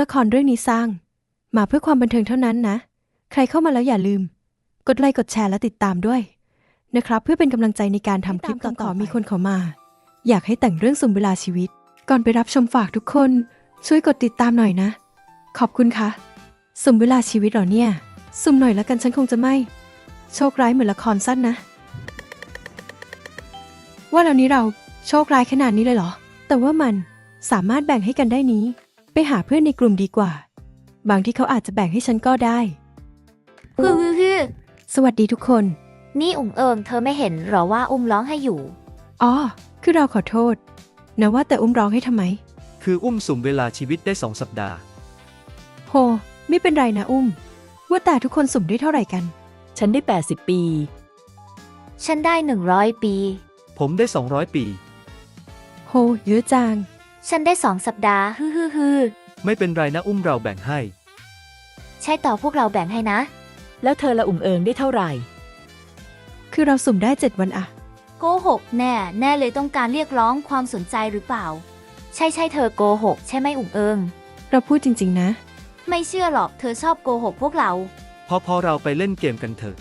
ละครเรื่องนี้สร้าง มาเพื่อความบันเทิงเท่านั้นนะ ใครเข้ามาแล้วอย่าลืม กดไลค์กดแชร์และติดตามด้วย นะครับ เพื่อเป็นกำลังใจในการทำคลิปต่อๆมีคนขอมา อยากให้แต่งเรื่องสุ่มเวลาชีวิต ก่อนไปรับชมฝากทุกคน ช่วยกดติดตามหน่อยนะ ขอบคุณค่ะสุ่มเวลาชีวิตเหรอเนี่ยสุ่มหน่อยแล้วกันฉันคงจะไม่ โชคร้ายเหมือนละครสั้นนะ ว่าแล้วนี้เราโชคร้ายขนาดนี้เลยเหรอ แต่ว่ามันสามารถแบ่งให้กันได้นี้ ไปหาเพื่อนในกลุ่มดีกว่า บางที่เขาอาจจะแบ่งให้ฉันก็ได้ ฮือฮือฮือสวัสดีทุกคน นี่อุ๋งเอิงเธอไม่เห็นเหรอว่าอุ้มร้องให้อยู่ อ๋อ คือเราขอโทษ นะว่าแต่อุ้มร้องให้ทำไม คืออุ้มสุ่มเวลาชีวิตได้สองสัปดาห์ โห ไม่เป็นไรนะอุ้ม ว่าแต่ทุกคนสุ่มได้เท่าไหร่กัน ฉันได้ 80 ปี ฉันได้หนึ่งร้อยปี ผมได้ 200 ปี โห เยอะจัง ฉันได้สองสัปดาห์ ฮือฮือฮือไม่เป็นไรนะอุ้มเราแบ่งให้ ใช่ต่อพวกเราแบ่งให้นะ แล้วเธอละอุ่มเอิงได้เท่าไหร่ คือเราสุ่มได้เจ็ดวันอะโกหกแน่ แน่เลยต้องการเรียกร้องความสนใจหรือเปล่า ใช่ใช่เธอโกหก ใช่ไหมอุ๋งเอิง เราพูดจริง ๆ นะ ไม่เชื่อหรอกเธอชอบโกหกพวกเรา พอพอเราไปเล่นเกมกันเถอะ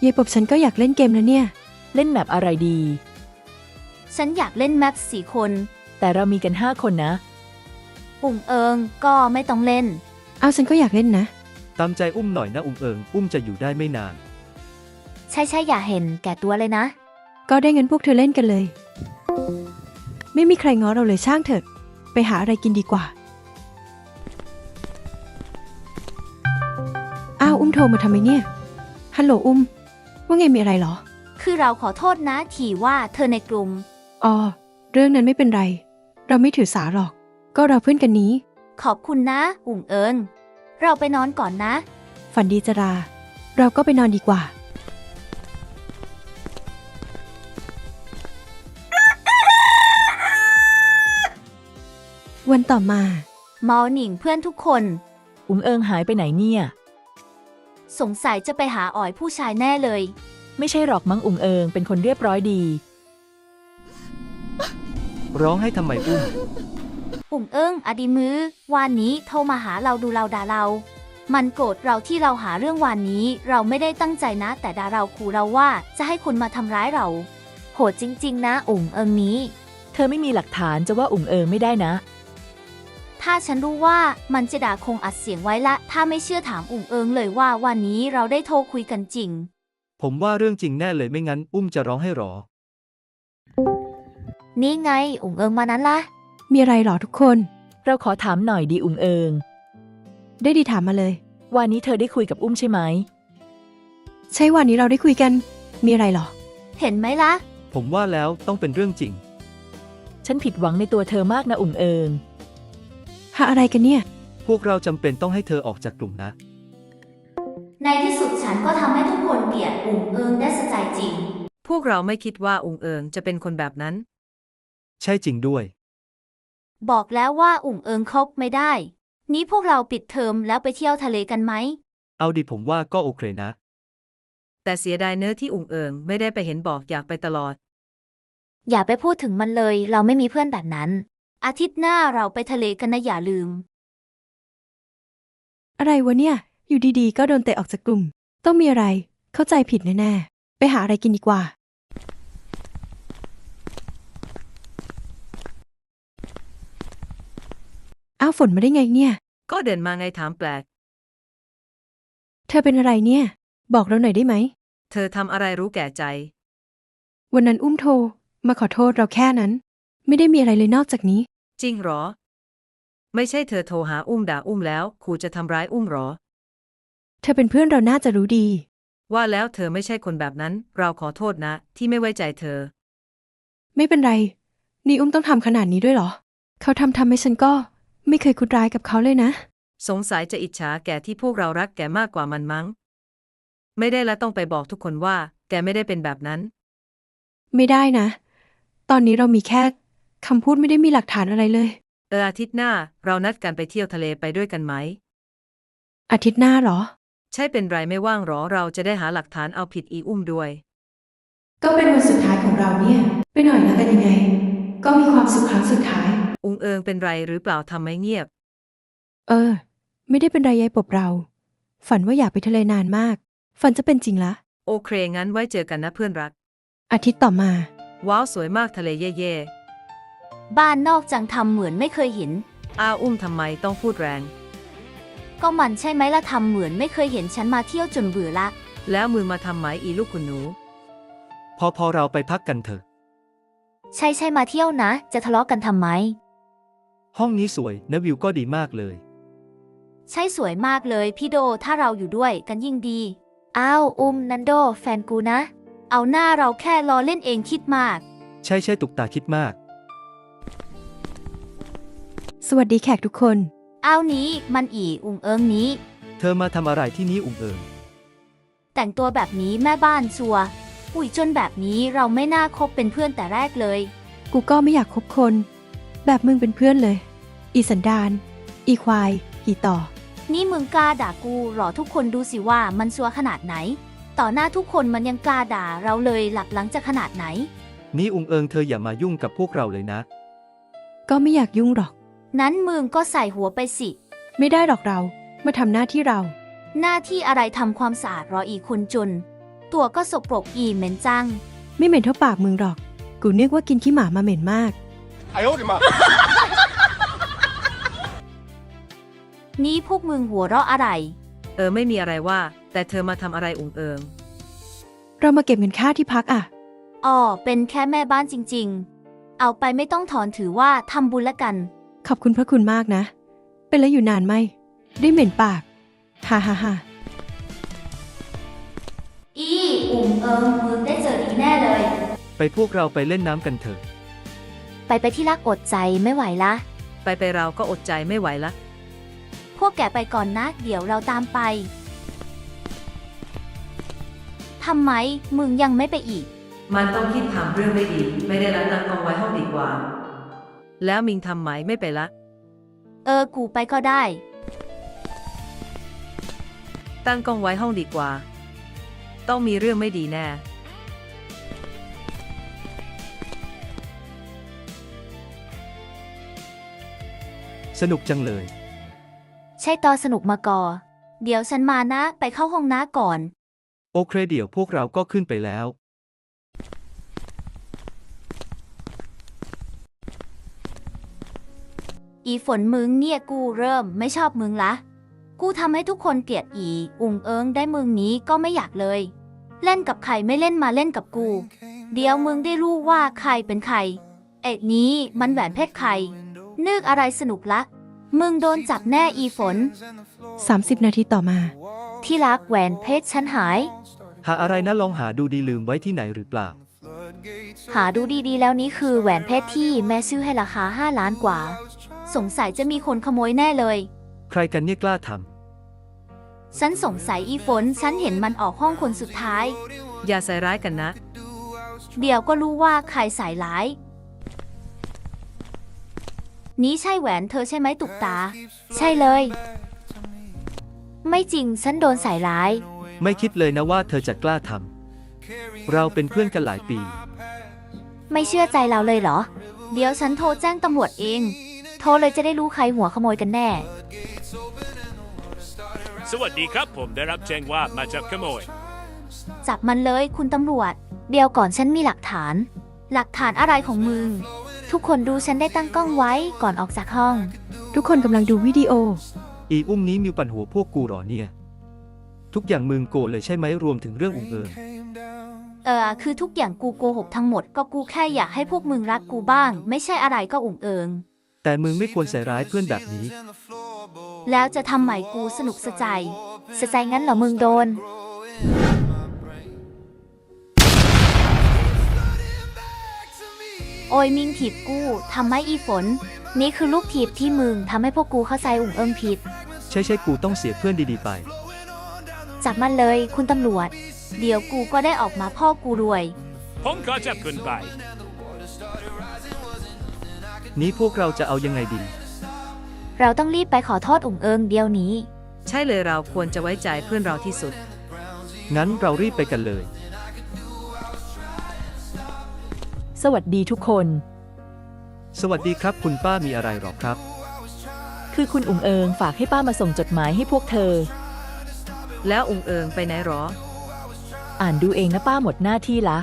เยายปบฉันก็อยากเล่นเกมนะเนี่ย เล่นแมปอะไรดี ฉันอยากเล่นแมปสี่คน แต่เรามีกัน5คนนะ อุ๋งเอิงก็ไม่ต้องเล่น เอาฉันก็อยากเล่นนะ ตามใจอุ้มหน่อยนะอุ้มเอิง อุ้มจะอยู่ได้ไม่นาน ใช่ใช่อย่าเห็นแก่ตัวเลยนะ ก็ได้งั้นพวกเธอเล่นกันเลย ไม่มีใครง้อเราเลยช่างเถอะ ไปหาอะไรกินดีกว่า อ้าวอุ้มโทรมาทำไมเนี่ย ฮัลโหลอุ้ม ว่าไงมีอะไรเหรอ คือเราขอโทษนะที่ว่าเธอในกลุ่ม อ๋อ เรื่องนั้นไม่เป็นไร เราไม่ถือสาหรอก ก็เราเพื่อนกันนี้ ขอบคุณนะอุ๋งเอิงเราไปนอนก่อนนะ ฝันดีจรา เราก็ไปนอนดีกว่า วันต่อมามอหนิงเพื่อนทุกคน อุ่มเอิงหายไปไหนเนี่ย สงสัยจะไปหาอ๋อยผู้ชายแน่เลย ไม่ใช่หรอกมั้งอุ่มเอิงเป็นคนเรียบร้อยดี ร้องให้ทำไมอุ้มอุ๋งเอิงอดีมือวานนี้โทรมาหาเราดูเราด่าเรา มันโกรธเราที่เราหาเรื่องวานนี้ เราไม่ได้ตั้งใจนะ แต่ด่าเราขู่เราว่าจะให้คุณมาทำร้ายเรา โหดจริง ๆ นะอุ๋งเอิงนี้ เธอไม่มีหลักฐานจะว่าอุ่มเอิงไม่ได้นะ ถ้าฉันรู้ว่ามันจะด่าคงอัดเสียงไว้ละ ถ้าไม่เชื่อถามอุ๋งเอิงเลยว่าวันนี้เราได้โทรคุยกันจริง ผมว่าเรื่องจริงแน่เลยไม่งั้น อุ้มจะร้องให้หรอ นี่ไงอุ๋งเอิงมานั้นละมีอะไรหรอทุกคน เราขอถามหน่อยดีอุ่มเอิง ได้ดีถามมาเลย วันนี้เธอได้คุยกับอุ้มใช่ไหม ใช่วันนี้เราได้คุยกัน มีอะไรหรอ เห็นไหมล่ะ ผมว่าแล้วต้องเป็นเรื่องจริง ฉันผิดหวังในตัวเธอมากนะอุ่มเอิง หาอะไรกันเนี่ย พวกเราจำเป็นต้องให้เธอออกจากกลุ่มนะ ในที่สุดฉันก็ทำให้ทุกคนเกลียดอุ๋งเอิงได้สะใจจริง พวกเราไม่คิดว่าองค์เอิงจะเป็นคนแบบนั้น ใช่จริงด้วย บอกแล้วว่าอุ๋งเอิงคบไม่ได้ นี้พวกเราปิดเทอมแล้วไปเที่ยวทะเลกันไหม เอาดีผมว่าก็โอเคนะ แต่เสียดายเนื้อะที่องค์เอิงไม่ได้ไปเห็นบอกอยากไปตลอด อย่าไปพูดถึงมันเลย เราไม่มีเพื่อนแบบนั้น อาทิตย์หน้าเราไปทะเลกันนะอย่าลืม อะไรวะเนี่ย อยู่ดีๆ ก็โดนเตะออกจากกลุ่ม ต้องมีอะไร เข้าใจผิดแน่ๆ ไปหาอะไรกินดีกว่า อ้าวฝนมาได้ไงเนี่ย ก็เดินมาไงถามแปลก เธอเป็นอะไรเนี่ย บอกเราหน่อยได้ไหม เธอทำอะไรรู้แก่ใจ วันนั้นอุ้มโทร มาขอโทษเราแค่นั้น ไม่ได้มีอะไรเลยนอกจากนี้ จริงเหรอ ไม่ใช่เธอโทรหาอุ้มด่าอุ้มแล้วขู่จะทำร้ายอุ้มเหรอ เธอเป็นเพื่อนเราน่าจะรู้ดี ว่าแล้วเธอไม่ใช่คนแบบนั้น เราขอโทษนะ ที่ไม่ไว้ใจเธอ ไม่เป็นไร นี่อุ้มต้องทำขนาดนี้ด้วยเหรอ เขาทำทำให้ฉันก็ ไม่เคยคุดร้ายกับเขาเลยนะ สงสัยจะอิจฉาแกที่พวกเรารักแกมากกว่ามันมั้ง ไม่ได้และต้องไปบอกทุกคนว่า แกไม่ได้เป็นแบบนั้น ไม่ได้นะ ตอนนี้เรามีแค่คำพูดไม่ได้มีหลักฐานอะไรเลย เอออาทิตย์หน้าเรานัดกันไปเที่ยวทะเลไปด้วยกันไหม อาทิตย์หน้าเหรอ ใช่เป็นไรไม่ว่างหรอเราจะได้หาหลักฐานเอาผิดอีอุ้มด้วย ก็เป็นวันสุดท้ายของเราเนี่ย ไปหน่อยแล้วกันยังไง ก็มีความสุขครั้งสุดท้าย อุงเอิงเป็นไรหรือเปล่าทำไมเงียบ เออ ไม่ได้เป็นไรยายปบเรา ฝันว่าอยากไปทะเลนานมาก ฝันจะเป็นจริงละ โอเค งั้นไว้เจอกันนะเพื่อนรัก อาทิตย์ต่อมา ว้าวสวยมากทะเลเย่บ้านนอกจังทำเหมือนไม่เคยเห็น ๆอ้าวอุ้มทำไมต้องพูดแรง ก็มันใช่ไหมล่ะทำเหมือนไม่เคยเห็นฉันมาเที่ยวจนเบื่อละ แล้วมือมาทำไหมอีลูกคุณหนู พอพอเราไปพักกันเถอะ ใช่ใช่มาเที่ยวนะ จะทะเลาะกันทำไม ห้องนี้สวยนะวิวก็ดีมากเลย ใช่สวยมากเลยพี่โดถ้าเราอยู่ด้วยกันยิ่งดี อ้าวอุ้มนันโด แฟนกูนะ เอาหน้าเราแค่ล้อเล่นเองคิดมาก ใช่ใช่ตุกตาคิดมาก สวัสดีแขกทุกคน อ้าวนี้มันอีอุงเอิงนี้ เธอมาทำอะไรที่นี้อุ่งเอิงแต่งตัวแบบนี้แม่บ้านชัวร์อุ้ยจนแบบนี้เราไม่น่าคบเป็นเพื่อนแต่แรกเลย กูก็ไม่อยากคบคน แบบมึงเป็นเพื่อนเลย อีสันดาน อีควาย อีต่อ นี่มึงกล้าด่ากูเหรอทุกคนดูสิว่ามันชัวร์ขนาดไหน ต่อหน้าทุกคนมันยังกล้าด่าเราเลยหลับหลังจะขนาดไหน นี่อุ่งเอิงเธออย่ามายุ่งกับพวกเราเลยนะ ก็ไม่อยากยุ่งหรอก นั้นมึงก็ใส่หัวไปสิ ไม่ได้หรอกเรา มาทำหน้าที่เรา หน้าที่อะไรทำความสะอาดรออีคนจน ตัวก็สกปรกอีเหม็นจัง ไม่เหม็นเท่าปากมึงหรอก กูนึกว่ากินขี้หมามาเหม็นมาก 哎呦我的妈！ นี่พวกมึงหัวเราะอะไร เออไม่มีอะไรว่า แต่เธอมาทำอะไรอุงเอิง เรามาเก็บเงินค่าที่พักอ่ะ อ๋อ เป็นแค่แม่บ้านจริงๆ เอาไปไม่ต้องถอนถือว่าทำบุญละกัน ขอบคุณพระคุณมากนะ เป็นแล้วอยู่นานไหม ได้เหม็นปาก ฮ่าฮ่าฮ่า อีอุ่มเอิงมึงได้เจอดีแน่เลย ไปพวกเราไปเล่นน้ำกันเถอะ ไปไปที่รักอดใจไม่ไหวละ ไปไปเราก็อดใจไม่ไหวละ พวกแกไปก่อนนะ เดี๋ยวเราตามไป ทำไมมึงยังไม่ไปอีก มันต้องคิดทำเรื่องไม่ดีไม่ได้ละตั้งกองไว้ห้องดีกว่า แล้วมิงทำไหมไม่ไปละ เออ กูไปก็ได้ ตั้งกล้องไว้ห้องดีกว่า ต้องมีเรื่องไม่ดีแน่ สนุกจังเลย ใช่ตอนสนุกมาก่อ เดี๋ยวฉันมานะ ไปเข้าห้องน้าก่อน โอเคเดี๋ยวพวกเราก็ขึ้นไปแล้ว อีฝนมึงเนี่ยกูเริ่มไม่ชอบมึงละ กูทำให้ทุกคนเกลียดอี อุงเอิงได้มึงนี้ก็ไม่อยากเลย เล่นกับใครไม่เล่นมาเล่นกับกู เดี๋ยวมึงได้รู้ว่าใครเป็นใคร เอ็ดนี้มันแหวนเพชรใครนึกอะไรสนุกละ มึงโดนจับแน่อีฝน 30 นาทีต่อมา ที่รักแหวนเพชรฉันหาย หาอะไรนะลองหาดูดีลืมไว้ที่ไหนหรือเปล่า หาดูดีๆ แล้วนี้คือแหวนเพชรที่แม่ซื้อให้ราคา 5 ล้านกว่า สงสัยจะมีคนขโมยแน่เลย ใครกันเนี่ยกล้าทฉันสงสัยอีฝน ฉันเห็นมันออกห้องคนสุดท้าย อย่าใส่ร้ายกันนะ เดี๋ยวก็รู้ว่าใครสายร้าย นี้ใช่แหวนเธอใช่ไหมตุกตา ใช่เลย ไม่จริงฉันโดนสายร้ายำไม่คิดเลยนะว่าเธอจะกล้าทำเราเป็นเพื่อนกันหลายปี ไม่เชื่อใจเราเลยเหรอ เดี๋ยวฉันโทรแจ้งตำรวจเอง โทรเลยจะได้รู้ใครหัวขโมยกันแน่ สวัสดีครับผมได้รับแจ้งว่ามาจับขโมย จับมันเลยคุณตำรวจ เดี๋ยวก่อนฉันมีหลักฐาน หลักฐานอะไรของมึง ทุกคนดูฉันได้ตั้งกล้องไว้ก่อนออกจากห้อง ทุกคนกำลังดูวิดีโอ อีอุ้มนี้มีปัญหัวพวกกูเหรอเนี่ย ทุกอย่างมึงโกรธเลยใช่ไหมรวมถึงเรื่องอุ่งเอิงเออคือทุกอย่างกูโกหกทั้งหมดก็กูแค่อยากให้พวกมึงรักกูบ้าง ไม่ใช่อะไรก็อุ่งเอิง แต่มึงไม่ควรใส่ร้ายเพื่อนแบบนี้ แล้วจะทำใหม่กูสนุกสะใจสะใจงั้นเหรอมึงโดน โอ้ยมิงถีบกูทำไมอีฝน นี่คือลูกถีบที่มึงทำให้พวกกูเข้าใจอุ่งเอิงผิด ใช่ใช่กูต้องเสียเพื่อนดีๆไป จับมันเลยคุณตำรวจ เดี๋ยวกูก็ได้ออกมาพ่อกูรวย ผมขอจับคุณไป นี้พวกเราจะเอายังไงดี เราต้องรีบไปขอโทษอุ่งเอิงเดี๋ยวนี้ ใช่เลยเราควรจะไว้ใจเพื่อนเราที่สุด งั้นเรารีบไปกันเลย สวัสดีทุกคน สวัสดีครับ คุณป้ามีอะไรหรอครับ คือคุณอุ๋งเอิงฝากให้ป้ามาส่งจดหมายให้พวกเธอ แล้วองค์เอิงไปไหนหรอ อ่านดูเองนะป้าหมดหน้าที่ละ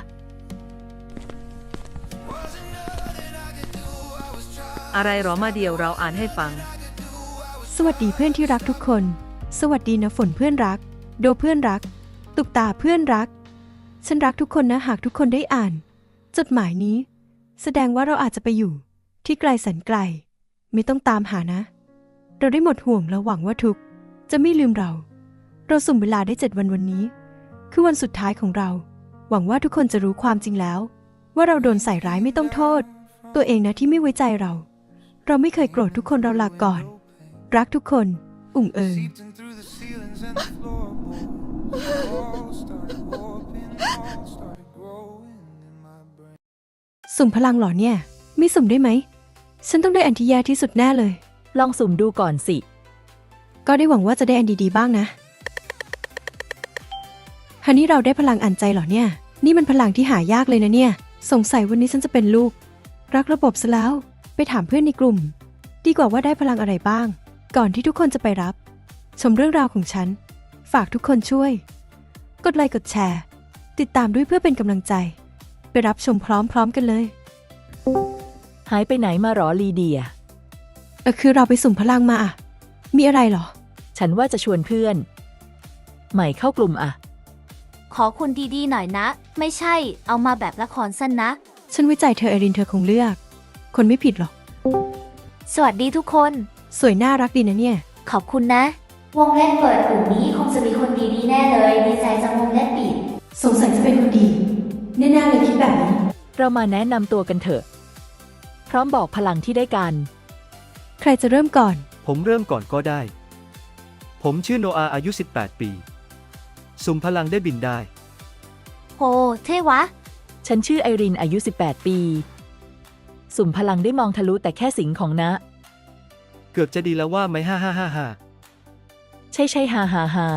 อะไรหรอมาเดียวเราอ่านให้ฟัง สวัสดีเพื่อนที่รักทุกคน สวัสดีนะฝนเพื่อนรัก โดเพื่อนรัก ตุกตาเพื่อนรัก ฉันรักทุกคนนะหากทุกคนได้อ่าน จดหมายนี้ แสดงว่าเราอาจจะไปอยู่ที่ไกลแสนไกล ไม่ต้องตามหานะ เราได้หมดห่วงและหวังว่าทุกจะไม่ลืมเรา เราสุ่มเวลาได้เจ็ดวันวันนี้ คือวันสุดท้ายของเรา หวังว่าทุกคนจะรู้ความจริงแล้ว ว่าเราโดนใส่ร้ายไม่ต้องโทษ ตัวเองนะที่ไม่ไว้ใจเรา เราไม่เคยโกรธทุกคนเราลาก่อน รักทุกคน อุ่งเอิง สุ่มพลังเหรอเนี่ย ไม่สุ่มได้ไหม ฉันต้องได้อันที่แย่ที่สุดแน่เลย ลองสุ่มดูก่อนสิ ก็ได้หวังว่าจะได้อันดีๆบ้างนะฮันนี่เราได้พลังอ่านใจเหรอเนี่ย นี่มันพลังที่หายากเลยนะเนี่ย สงสัยวันนี้ฉันจะเป็นลูก รักระบบซะแล้ว ไปถามเพื่อนในกลุ่ม ดีกว่าว่าได้พลังอะไรบ้าง ก่อนที่ทุกคนจะไปรับ ชมเรื่องราวของฉัน ฝากทุกคนช่วย กดไลค์กดแชร์ ติดตามด้วยเพื่อเป็นกำลังใจ ไปรับชมพร้อมๆกันเลย หายไปไหนมาหรอลีเดีย เออคือเราไปสุ่มพลังมาอะมีอะไรเหรอ ฉันว่าจะชวนเพื่อน ใหม่เข้ากลุ่มอะขอคุณดีๆหน่อยนะ ไม่ใช่เอามาแบบละครสั้นนะ ฉันไว้ใจเธอเอรินเธอคงเลือก คนไม่ผิดหรอก สวัสดีทุกคน สวยน่ารักดีนะเนี่ย ขอบคุณนะ วงเล็บเปิดกลุ่มนี้คงจะมีคนดีๆแน่เลยดีใจจังวงเล็บปิด สงสัยจะเป็นคนดี แน่ๆเลยคิดแบบนี้เรามาแนะนำตัวกันเถอะ พร้อมบอกพลังที่ได้กัน ใครจะเริ่มก่อน ผมเริ่มก่อนก็ได้ ผมชื่อโนอาอายุ 18 ปี สุ่มพลังได้บินได้ โหเท่วะ ฉันชื่อไอรินอายุ 18 ปี สุ่มพลังได้มองทะลุแต่แค่สิงของนะ เกือบจะดีแล้วว่าไหมฮ่าฮ่าฮ่าฮ่า ใช่ใช่ฮาฮาฮา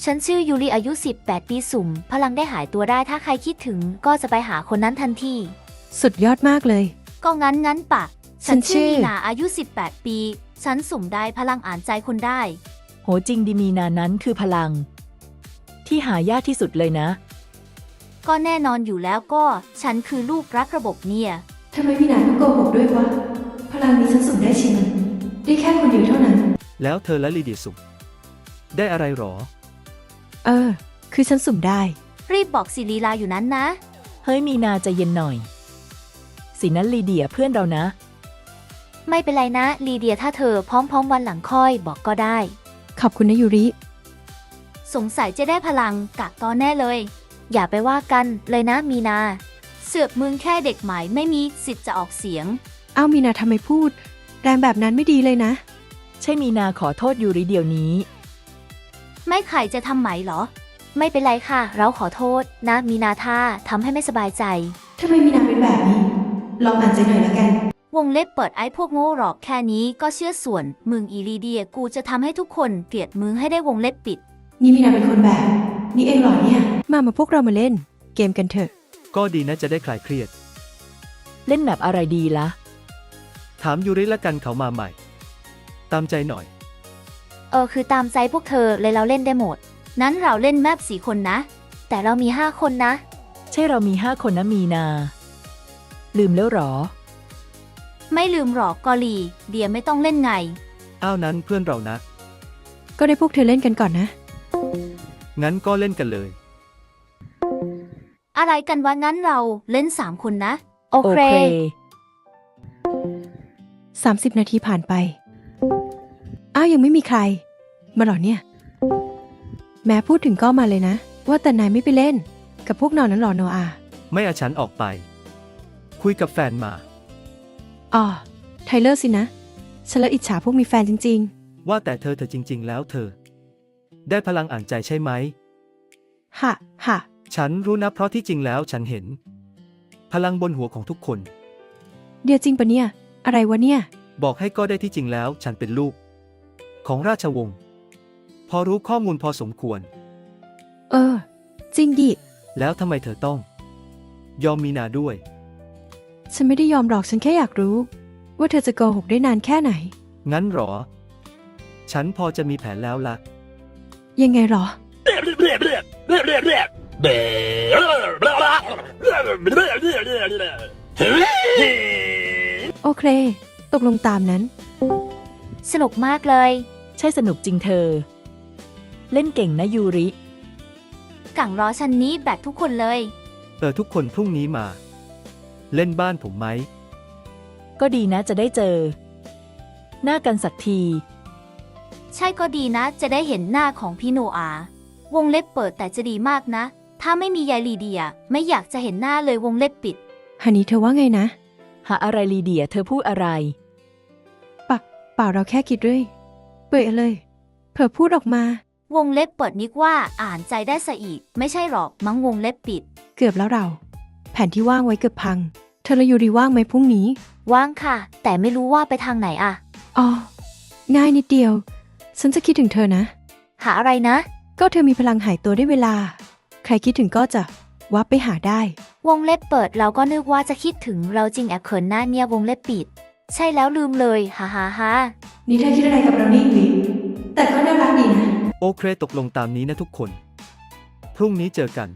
ฉันชื่อยูริอายุ 18 ปีสุ่ม พลังได้หายตัวได้ถ้าใครคิดถึงก็จะไปหาคนนั้นทันที สุดยอดมากเลย ก็งั้นงั้นปะ ฉันชื่อมีนาอายุ 18 ปี ฉันสุ่มได้พลังอ่านใจคนได้ โหจริงดีมีนานั้นคือพลัง ที่หายากที่สุดเลยนะ ก็แน่นอนอยู่แล้วก็ ฉันคือลูกรักระบบเนี่ย ทำไมพี่นายต้องโกหกด้วยวะ พลังนี้ฉันสุ่มได้ชิมันได้แค่คนเดียวเท่านั้น แล้วเธอและลีเดียสุ่มได้อะไรหรอ เออ คือฉันสุ่มได้ รีบบอกสิลีลาอยู่นั้นนะ เฮ้ยมีนาใจเย็นหน่อย สินั้นลีเดียเพื่อนเรานะ ไม่เป็นไรนะ ลีเดียถ้าเธอพร้อมๆวันหลังค่อยบอกก็ได้ ขอบคุณนะยูริ สงสัยจะได้พลังกะตอนแน่เลย อย่าไปว่ากันเลยนะมีนา เสือกมึงแค่เด็กใหม่ไม่มีสิทธิ์จะออกเสียง เอ้ามีนาทำไมพูด แรงแบบนั้นไม่ดีเลยนะ ใช่มีนาขอโทษยูริเดียวนี้ ไม่ใครจะทำไหมเหรอ ไม่เป็นไรค่ะ เราขอโทษนะมีนาท่าทำให้ไม่สบายใจ ทำไมมีนาเป็นแบบนี้ ลองอ่านใจหน่อยละกัน วงเล็บเปิดไอ้พวกโง่หรอกแค่นี้ก็เชื่อส่วน มึงอีลีเดียกูจะทำให้ทุกคนเกลียดมึงให้ได้วงเล็บปิด นี่มีนาเป็นคนแบบ นี่เองเหรอเนี่ย มามาพวกเรามาเล่น เกมกันเถอะ ก็ดีนะจะได้คลายเครียด เล่นแบบอะไรดีละถามยูริละกันเขามาใหม่ ตามใจหน่อย เออคือตามใจพวกเธอเลยเราเล่นได้หมด นั้นเราเล่นแมปสี่คนนะ แต่เรามีห้าคนนะ ใช่เรามีห้าคนนะมีนา ลืมแล้วหรอ ไม่ลืมหรอกกอลี เดียไม่ต้องเล่นไง อ้าวนั้นเพื่อนเรานะ ก็ได้พวกเธอเล่นกันก่อนนะ งั้นก็เล่นกันเลย อะไรกันวะงั้นเราเล่นสามคนนะ โอโอเคเค 30 นาทีผ่านไป อ้าวยังไม่มีใคร มาเหรอเนี่ย แม้พูดถึงก็มาเลยนะ ว่าแต่นายไม่ไปเล่น กับพวกนอนนั้นหรอโนอา ไม่อาฉันออกไป คุยกับแฟนมา อ๋อ ไทเลอร์สินะ ฉันละอิจฉาพวกมีแฟนจริง ว่าแต่เธอเธอจริง ๆ แล้วเธอ ได้พลังอ่านใจใช่ไหม ๆ ฮะ ฮะ ฉันรู้นะเพราะที่จริงแล้วฉันเห็น พลังบนหัวของทุกคน เดียวจริงปะเนี่ย อะไรวะเนี่ย บอกให้ก็ได้ที่จริงแล้ว ฉันเป็นลูก ของราชวงศ์พอรู้ข้อมูลพอสมควร เออ จริงดิ แล้วทำไมเธอต้อง ยอมมีนาด้วย ฉันไม่ได้ยอมหรอกฉันแค่อยากรู้ ว่าเธอจะโกหกได้นานแค่ไหน งั้นเหรอ ฉันพอจะมีแผนแล้วละยังไงหรอ โอเค ตกลงตามนั้น สนุกมากเลยใช่สนุกจริงเธอ เล่นเก่งนะยูริ กังรอฉันนี้แบบทุกคนเลย เออทุกคนพรุ่งนี้มา เล่นบ้านผมไหม ก็ดีนะจะได้เจอ หน้ากันสักที ใช่ก็ดีนะ จะได้เห็นหน้าของพี่โนอา วงเล็บเปิดแต่จะดีมากนะ ถ้าไม่มียายลีเดีย ไม่อยากจะเห็นหน้าเลยวงเล็บปิด ฮันนี่เธอว่าไงนะ หาอะไรลีเดียเธอพูดอะไรปะเปล่าเราแค่คิดเรื่อย เปื่อยเลย เผลอพูดออกมา วงเล็บเปิดนิกว่าอ่านใจได้ซะอีก ไม่ใช่หรอกมั้งวงเล็บปิด เกือบแล้วเรา แผนที่ว่างไว้เกือบพัง เธอและยูริว่างไหมพรุ่งนี้ ว่างค่ะ แต่ไม่รู้ว่าไปทางไหนอะอ๋อ ง่ายนิดเดียว ฉันจะคิดถึงเธอนะ หาอะไรนะ ก็เธอมีพลังหายตัวได้เวลา ใครคิดถึงก็จะวับไปหาได้ วงเล็บเปิดเราก็นึกว่าจะคิดถึงเราจริงแอบเขินหน้าเนี่ยวงเล็บปิด ใช่แล้วลืมเลยฮ่าฮ่าฮ่านี่เธอคิดอะไรกับเรานี่วิแต่ก็น่ารักดีนะ โอเคตกลงตามนี้นะทุกคน พรุ่งนี้เจอกัน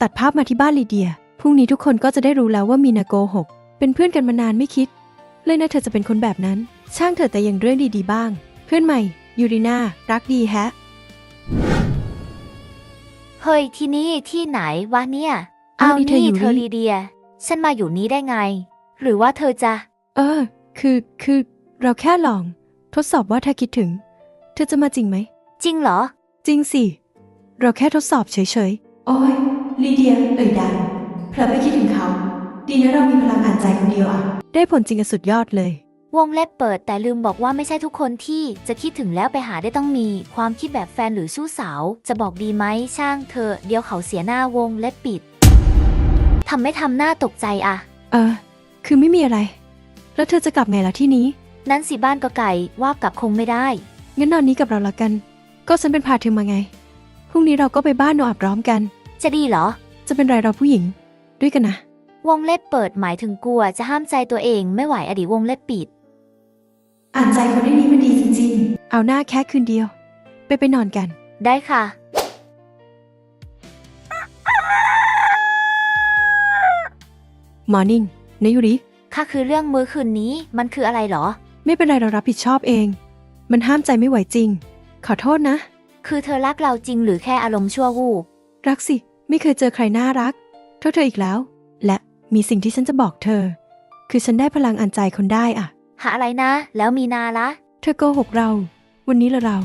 ตัดภาพมาที่บ้านลีเดีย พรุ่งนี้ทุกคนก็จะได้รู้แล้วว่ามีนาโกหก เป็นเพื่อนกันมานานไม่คิด เลยนะเธอจะเป็นคนแบบนั้น ช่างเถอะแต่ยังเรื่องดีๆบ้าง เพื่อนใหม่ ยูรินารักดีแฮะ เฮ้ยที่นี่ที่ไหนวะเนี่ยอ้าเอาวนี่เธอนี่อยู่เธอนี่ลีเดีย ฉันมาอยู่นี้ได้ไง หรือว่าเธอจะ เออ คือ คือ เราแค่ลอง ทดสอบว่าถ้าคิดถึง เธอจะมาจริงไหม จริงเหรอ จริงสิ เราแค่ทดสอบเฉยๆโอ้ยลีเดียเอ่ยดันเผลอไปคิดถึงเขา ดีนะเรามีพลังอ่านใจคนเดียวอะได้ผลจริงอะสุดยอดเลย วงเล็บเปิดแต่ลืมบอกว่าไม่ใช่ทุกคนที่จะคิดถึงแล้วไปหาได้ต้องมี ความคิดแบบแฟนหรือชู้สาว จะบอกดีไหมช่างเธอะเดี๋ยวเขาเสียหน้าวงเล็บปิด ทำไม่ทำหน้าตกใจอะเออ คือไม่มีอะไร แล้วเธอจะกลับไงล่ะที่นี้ นั่นสิบ้านก็ไก่ว่ากลับคงไม่ได้ งั้นนอนนี้กับเราละกัน ก็ฉันเป็นพาเธอมาไง พรุ่งนี้เราก็ไปบ้านโนอาพร้อมกัน จะดีเหรอ จะเป็นไรเราผู้หญิง ด้วยกันนะ วงเล็บเปิดหมายถึงกลัวจะห้ามใจตัวเองไม่ไหวอดีวงเล็บปิด อ่านใจคนได้นี้มันดีจริง ๆ เอาหน้าแค่คืนเดียว ไปไปนอนกัน ได้ค่ะ มอร์นิ่งนายุริค่ะคือเรื่องมื้อคืนนี้มันคืออะไรเหรอ ไม่เป็นไรเรารับผิดชอบเอง มันห้ามใจไม่ไหวจริง ขอโทษนะ คือเธอรักเราจริงหรือแค่อารมณ์ชั่ววูบรักสิ ไม่เคยเจอใครน่ารัก เท่าเธออีกแล้ว และมีสิ่งที่ฉันจะบอกเธอ คือฉันได้พลังอ่านใจคนได้อะหาอะไรนะ แล้วมีนาละ เธอโกหกเรา วันนี้ละเรา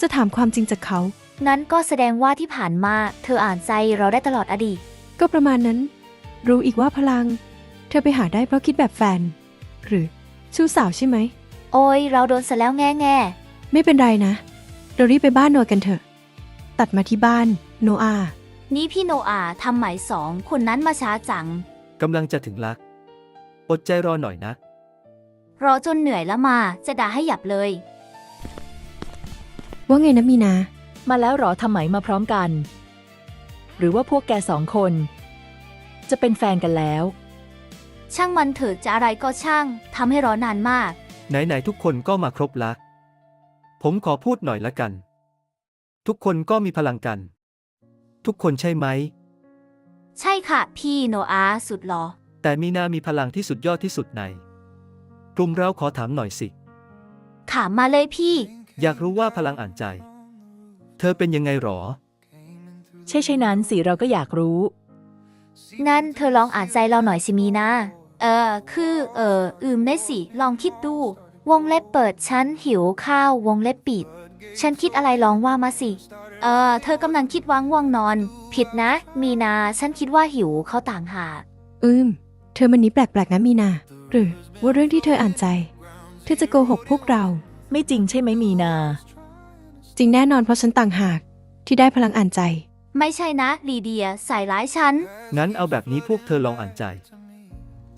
จะถามความจริงจากเขางั้นก็แสดงว่าที่ผ่านมา เธออ่านใจเราได้ตลอดอดีตก็ประมาณนั้น รู้อีกว่าพลัง เธอไปหาได้เพราะคิดแบบแฟน หรือชู้สาวใช่ไหม โอ้ยเราโดนซะแล้วแง่แง่ไม่เป็นไรนะ เรารีบไปบ้านโนอากันเถอะ ตัดมาที่บ้านโนอา นี่พี่โนอาทำหมายสองคนนั้นมาช้าจัง กำลังจะถึงลัก อดใจรอหน่อยนะ รอจนเหนื่อยแล้วมาจะด่าให้หยับเลย ว่าไงนะมีนา มาแล้วเหรอทำไหมมาพร้อมกัน หรือว่าพวกแกสองคน จะเป็นแฟนกันแล้ว ช่างมันเถิดจะอะไรก็ช่างทำให้รอนานมาก ไหนๆทุกคนก็มาครบละ ผมขอพูดหน่อยละกัน ทุกคนก็มีพลังกัน ทุกคนใช่ไหม ใช่ค่ะ พี่โนอาสุดหรอ แต่มีนามีพลังที่สุดยอดที่สุดในกลุ่มเราขอถามหน่อยสิ ถามมาเลยพี่ อยากรู้ว่าพลังอ่านใจ เธอเป็นยังไงหรอ ใช่ใช่นั้นสิเราก็อยากรู้ งั้นเธอลองอ่านใจเราหน่อยสิมีนาเออ คือ เออ อืมได้สิ ลองคิดดู วงเล็บเปิดฉันหิวข้าว วงเล็บปิด ฉันคิดอะไรลองว่ามาสิ เออ เธอกำลังคิดว่างว่างนอน ผิดนะ มีนา ฉันคิดว่าหิวเขาต่างหาก อืม เธอมันนี้แปลกๆนะมีนา หรือว่าเรื่องที่เธออ่านใจ เธอจะโกหกพวกเรา ไม่จริงใช่ไหมมีนา จริงแน่นอนเพราะฉันต่างหากที่ได้พลังอ่านใจ ไม่ใช่นะ ลีเดียใส่ร้ายฉัน งั้นเอาแบบนี้พวกเธอลองอ่านใจ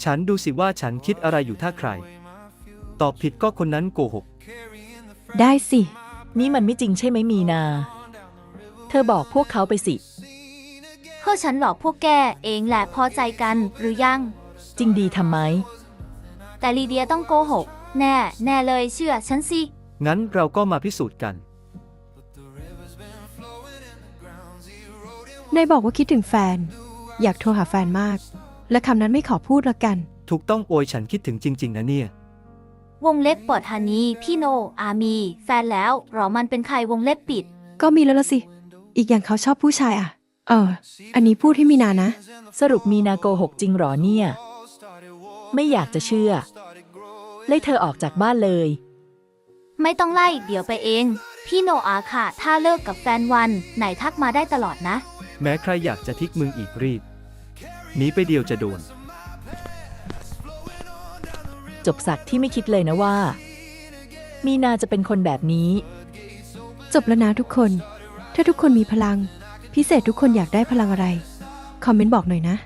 ฉันดูสิว่าฉันคิดอะไรอยู่ถ้าใคร ตอบผิดก็คนนั้นโกหก ได้สิ นี่มันไม่จริงใช่ไหมมีนา เธอบอกพวกเขาไปสิ เพื่อฉันหลอกพวกแกเองแหละพอใจกันหรือยัง จริงดีทำไหมแต่ลีเดียต้องโกหก แน่ แน่เลยเชื่อฉันสิ งั้นเราก็มาพิสูจน์กัน นายบอกว่าคิดถึงแฟน อยากโทรหาแฟนมาก และคำนั้นไม่ขอพูดละกัน ถูกต้องโอยฉันคิดถึงจริง ๆ นะเนี่ย วงเล็บเปิดฮันนี่พี่โน อามี แฟนแล้วหรอมันเป็นใครวงเล็บปิด ก็มีแล้วละสิ อีกอย่างเขาชอบผู้ชายอะ เออ อันนี้พูดให้มีนานะ สรุปมีนาโกหกจริงหรอเนี่ย ไม่อยากจะเชื่อไล่เธอออกจากบ้านเลย ไม่ต้องไล่เดี๋ยวไปเอง พี่โนอาค่ะ ถ้าเลิกกับแฟนวัน ไหนทักมาได้ตลอดนะ แม้ใครอยากจะทิ้งมึงอีกรีบหนีไปเดียวจะโดน จบสักที่ไม่คิดเลยนะว่า มีนาจะเป็นคนแบบนี้ จบแล้วนะทุกคน ถ้าทุกคนมีพลัง พิเศษทุกคนอยากได้พลังอะไร คอมเมนต์บอกหน่อยนะ